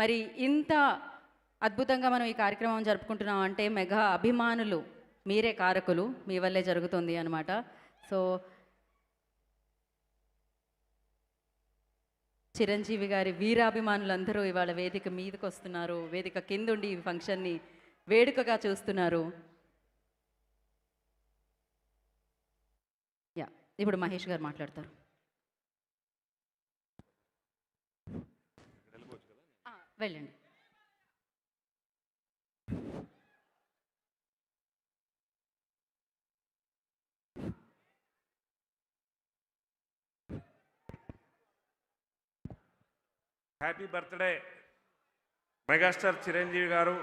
మరి ఇంత అద్భుతంగా మనం ఈ కార్యక్రమం జరుపుకుంటున్నాం అంటే మెగా అభిమానులు మీరే కారకులు మీ వల్లే జరుగుతుంది అనమాట సో చిరంజీవి గారి వీరాభిమానులందరూ ఇవాళ వేదిక మీదకి వస్తున్నారు వేదిక కిందుండి ఈ ఫంక్షన్ని వేడుకగా చూస్తున్నారు. యా ఇప్పుడు మహేష్ గారు మాట్లాడతారు ఆ, వెళ్ళండి. హ్యాపీ బర్త్డే మెగాస్టార్ చిరంజీవి గారు.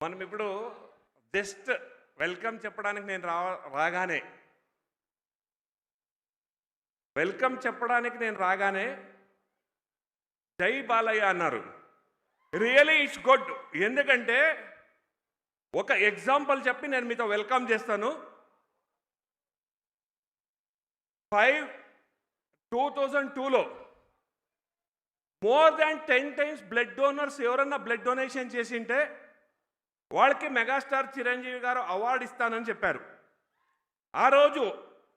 మనం ఇప్పుడు జస్ట్ వెల్కమ్ చెప్పడానికి నేను రా రాగానే వెల్కమ్ చెప్పడానికి నేను రాగానే జై బాలయ్య అన్నారు. రియలీ ఇట్స్ గుడ్ ఎందుకంటే ఒక ఎగ్జాంపుల్ చెప్పి నేను మీతో వెల్కమ్ చేస్తాను. ఫైవ్ టూ థౌజండ్ టూలో more than ten times blood donors ఎవరన్నా బ్లడ్ డొనేషన్ చేసింటే వాళ్ళకి మెగాస్టార్ చిరంజీవి గారు అవార్డు ఇస్తానని చెప్పారు. ఆ రోజు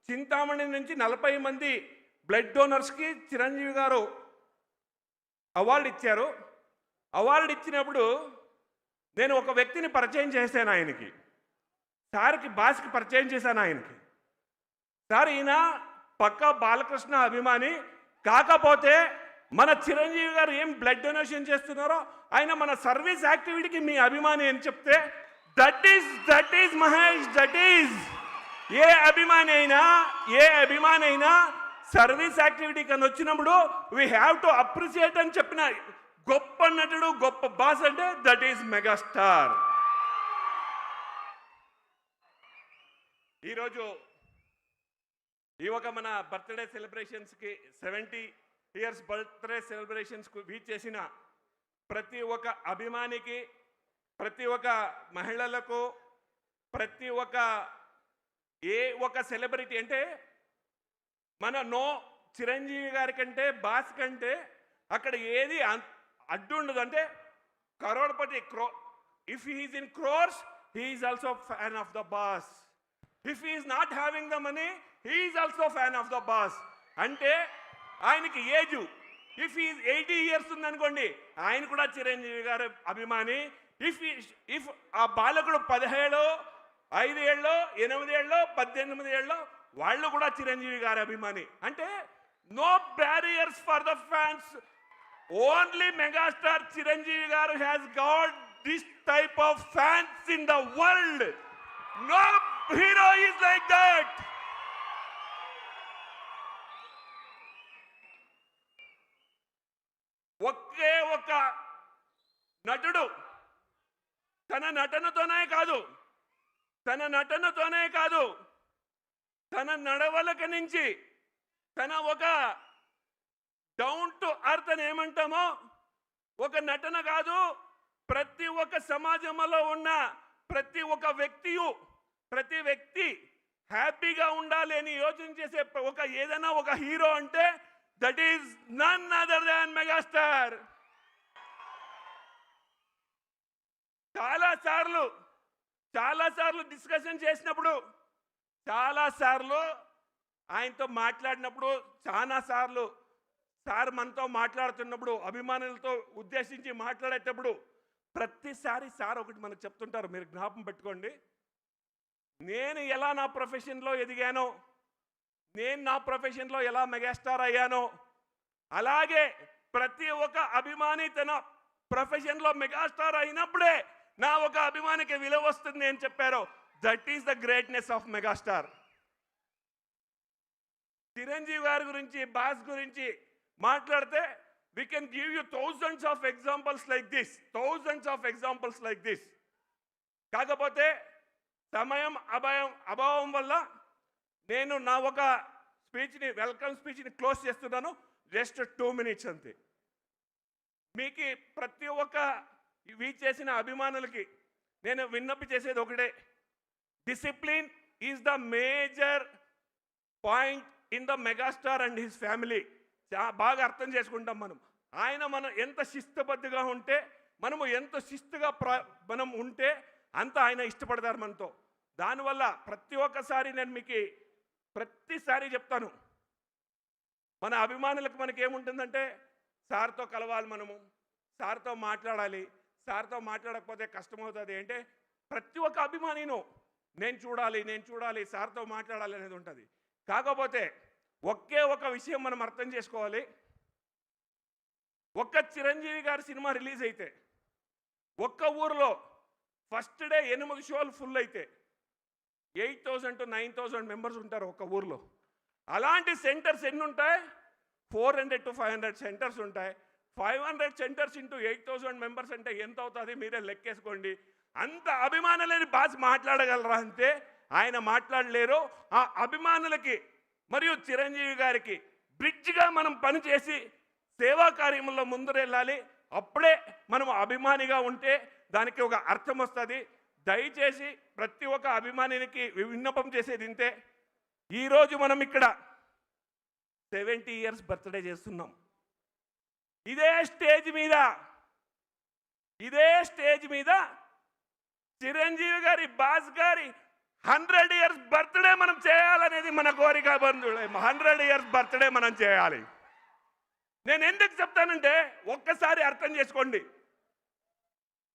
చింతామణి నుంచి నలభై మంది బ్లడ్ డోనర్స్కి చిరంజీవి గారు అవార్డు ఇచ్చారు. అవార్డు ఇచ్చినప్పుడు నేను ఒక వ్యక్తిని పరిచయం చేశాను ఆయనకి. సార్కి బాస్కి పరిచయం చేశాను ఆయనకి. సార్ ఈయన పక్క బాలకృష్ణ అభిమాని. కాకపోతే మన చిరంజీవి గారు ఏం బ్లడ్ డొనేషన్ చేస్తున్నారో ఆయన మన సర్వీస్ యాక్టివిటీకి మీ అభిమాని అని చెప్తే that is that is Mahesh that is ఏ అభిమాని అయినా ఏ అభిమాని అయినా సర్వీస్ యాక్టివిటీ కన్నా వచ్చినప్పుడు వీ హ్యావ్ టు అప్రిషియేట్ అని చెప్పిన గొప్ప నటుడు గొప్ప బాస్ అంటే దట్ ఈస్ మెగాస్టార్ ఈరోజు ఈ ఒక మన బర్త్డే సెలబ్రేషన్స్కి సెవెంటీ ఇయర్స్ బర్త్డే సెలబ్రేషన్స్కు వీచ్ చేసిన ప్రతి ఒక్క అభిమానికి ప్రతి ఒక్క మహిళలకు ప్రతి ఒక్క ఏ ఒక సెలబ్రిటీ అంటే మన నో చిరంజీవి గారి కంటే బాస్ కంటే అక్కడ ఏది అన్- అడ్డు ఉండదు. అంటే కరోడ్పతి క్రో if he's in crores he's also fan of the boss if is not having the money he's also fan of the boss అంటే ఆయనకి age. If is eighty years ఉందనుకోండి ఆయన కూడా చిరంజీవి గారు అభిమాని. ఇఫ్ ఇఫ్ ఆ బాలకుడు పదిహేడు ఐదు ఏళ్ళు ఎనిమిది పద్దెనిమిది ఏళ్ళు వాళ్ళు కూడా చిరంజీవి గారి అభిమాని. అంటే no barriers for the fans only megastar Chiranjeevi garu has got this type of fans in the world no hero is like that ఒకే ఒక నటుడు. తన నటనతోనే కాదు. తన నటనతోనే కాదు తన నడవలక నుంచి తన ఒక డౌన్ టు అర్త్ అని ఏమంటామో ఒక నటన కాదు ప్రతి ఒక్క సమాజంలో ఉన్న ప్రతి ఒక్క వ్యక్తియు ప్రతి వ్యక్తి హ్యాపీగా ఉండాలి అని యోచన చేసే ఒక ఏదైనా ఒక హీరో అంటే that is none other than megastar చాలా చాలాసార్లు చాలా సార్లు డిస్కషన్ చేసినప్పుడు చాలా సార్లు ఆయనతో మాట్లాడినప్పుడు చాలా సార్లు సార్ మనతో మాట్లాడుతున్నప్పుడు అభిమానులతో ఉద్దేశించి మాట్లాడేటప్పుడు ప్రతిసారి సార్ ఒకటి మనకు చెప్తుంటారు మీరు జ్ఞాపం పెట్టుకోండి. నేను ఎలా నా ప్రొఫెషన్లో ఎదిగానో నేను నా ప్రొఫెషన్లో ఎలా మెగాస్టార్ అయ్యానో అలాగే ప్రతి ఒక్క అభిమాని తన ప్రొఫెషన్లో మెగాస్టార్ అయినప్పుడే నా ఒక అభిమానికి విలువ వస్తుంది అని చెప్పారు? That is the greatness of megastar Chiranjeevi గారి గురించి బాస్ గురించి మాట్లాడితే we can give you thousands of examples like this thousands of examples like this కాకపోతే సమయం అభయం అభావం వల్ల నేను నా ఒక స్పీచ్ని వెల్కమ్ స్పీచ్ని క్లోజ్ చేస్తున్నాను. జస్ట్ టూ మినిట్స్ అంతే. మీకు ప్రతి ఒక్క ఇవి చేసిన అభిమానులకి నేను విన్నపి చేసేది ఒకటే. Discipline is the major point in the megastar and his family బాగా అర్థం చేసుకుంటాం మనం. ఆయన మనం ఎంత శిస్తుబద్ధిగా ఉంటే మనము ఎంత శిస్తుగా ప్ర మనం ఉంటే అంత ఆయన ఇష్టపడతారు మనతో. దానివల్ల ప్రతి ఒక్కసారి నేను మీకు ప్రతిసారి చెప్తాను. మన అభిమానులకు మనకేముంటుందంటే సార్తో కలవాలి మనము సార్తో మాట్లాడాలి సార్తో మాట్లాడకపోతే కష్టమవుతుంది. అంటే ప్రతి ఒక్క అభిమానిను నేను చూడాలి నేను చూడాలి సార్తో మాట్లాడాలి అనేది ఉంటుంది. కాకపోతే ఒకే ఒక విషయం మనం అర్థం చేసుకోవాలి. ఒక్క చిరంజీవి గారి సినిమా రిలీజ్ అయితే ఒక్క ఊరిలో ఫస్ట్ డే ఎనిమిది షోలు ఫుల్ అయితే eight thousand to nine thousand members ఉంటారు ఒక ఊర్లో. అలాంటి సెంటర్స్ ఎన్ని ఉంటాయి four hundred to five hundred centres ఉంటాయి. Five hundred centres into eight thousand members అంటే ఎంత అవుతుంది మీరే లెక్కేసుకోండి. అంత అభిమానులని బాస్ మాట్లాడగలరా అంతే ఆయన మాట్లాడలేరు. ఆ అభిమానులకి మరియు చిరంజీవి గారికి బ్రిడ్జ్గా మనం పనిచేసి సేవా కార్యంలో ముందు వెళ్ళాలి అప్పుడే మనం అభిమానిగా ఉంటే దానికి ఒక అర్థం వస్తుంది. దయచేసి ప్రతి ఒక్క అభిమానికి విన్నపం చేసేది ఇంతే. ఈరోజు మనం ఇక్కడ సెవెంటీ ఇయర్స్ బర్త్డే చేస్తున్నాం. ఇదే స్టేజ్ మీద ఇదే స్టేజ్ మీద చిరంజీవి గారి బాస్ గారి హండ్రెడ్ ఇయర్స్ బర్త్డే మనం చేయాలనేది మన కోరిక బంధువులే. హండ్రెడ్ ఇయర్స్ బర్త్డే మనం చేయాలి. నేను ఎందుకు చెప్తానంటే ఒక్కసారి అర్థం చేసుకోండి.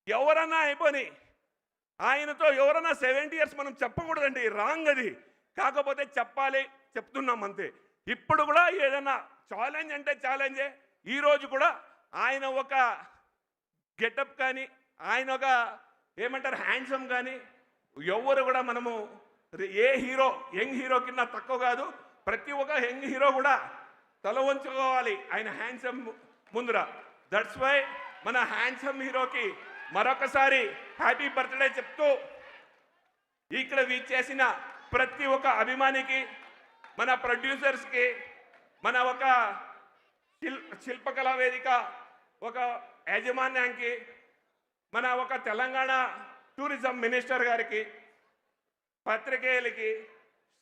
ఎవరన్నా అయిపోని ఆయనతో ఎవరన్నా సెవెంటీ ఇయర్స్ మనం చెప్పకూడదండి రాంగ్ అది కాకపోతే చెప్పాలి చెప్తున్నాం అంతే. ఇప్పుడు కూడా ఏదైనా ఛాలెంజ్ అంటే ఛాలెంజే ఈరోజు కూడా ఆయన ఒక గెటప్ కానీ ఆయన ఒక ఏమంటారు హ్యాండ్సమ్ కానీ ఎవరు కూడా మనము ఏ హీరో యంగ్ హీరో కింద తక్కువ కాదు ప్రతి ఒక్క యంగ్ హీరో కూడా తల వంచుకోవాలి ఆయన హ్యాండ్సమ్ ముందర. దట్స్ వై మన హ్యాండ్సమ్ హీరోకి మరొకసారి హ్యాపీ బర్త్డే చెప్తూ ఇక్కడ చేసిన ప్రతి ఒక్క అభిమానికి మన ప్రొడ్యూసర్స్కి మన ఒక శిల్పకళా వేదిక ఒక యాజమాన్యానికి మన ఒక తెలంగాణ టూరిజం మినిస్టర్ గారికి పత్రికేయులకి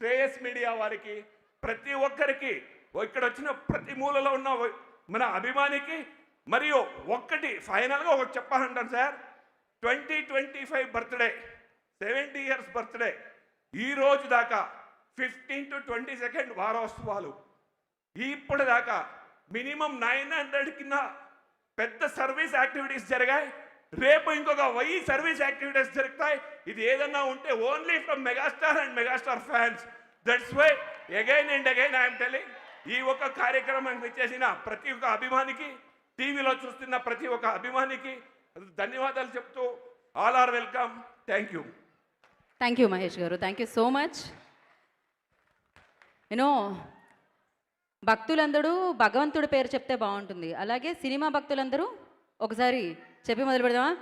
శ్రేయస్ మీడియా వారికి ప్రతి ఒక్కరికి ఇక్కడ వచ్చిన ప్రతి మూలలో ఉన్న మన అభిమానికి మరియు ఒక్కటి ఫైనల్గా ఒకటి చెప్పాలంటాను sir twenty twenty five birthday seventy years birthday ఈ రోజు దాకా ఫిఫ్టీన్ టు ట్వంటీ సెకండ్ వారోత్సవాలు ఇప్పుడు దాకా మినిమం నైన్ హండ్రెడ్ కింద పెద్ద సర్వీస్ యాక్టివిటీస్ జరిగాయి. రేపు ఇంకొక వెయ్యి సర్వీస్ యాక్టివిటీస్ జరుగుతాయి. ఇది ఏదన్నా ఉంటే only from megastar and megastar fans. That's why again and again I'm telling ఈ ఒక్క కార్యక్రమం చేసిన ప్రతి ఒక్క అభిమానికి టీవీలో చూస్తున్న ప్రతి ఒక్క అభిమానికి ధన్యవాదాలు చెప్తూ all are welcome thank you thank you Mahesh garu. Thank you so much you know భక్తులందరూ భగవంతుడి పేరు చెప్తే బాగుంటుంది. అలాగే సినిమా భక్తులందరూ ఒకసారి చెప్పి మొదలు పెడదామా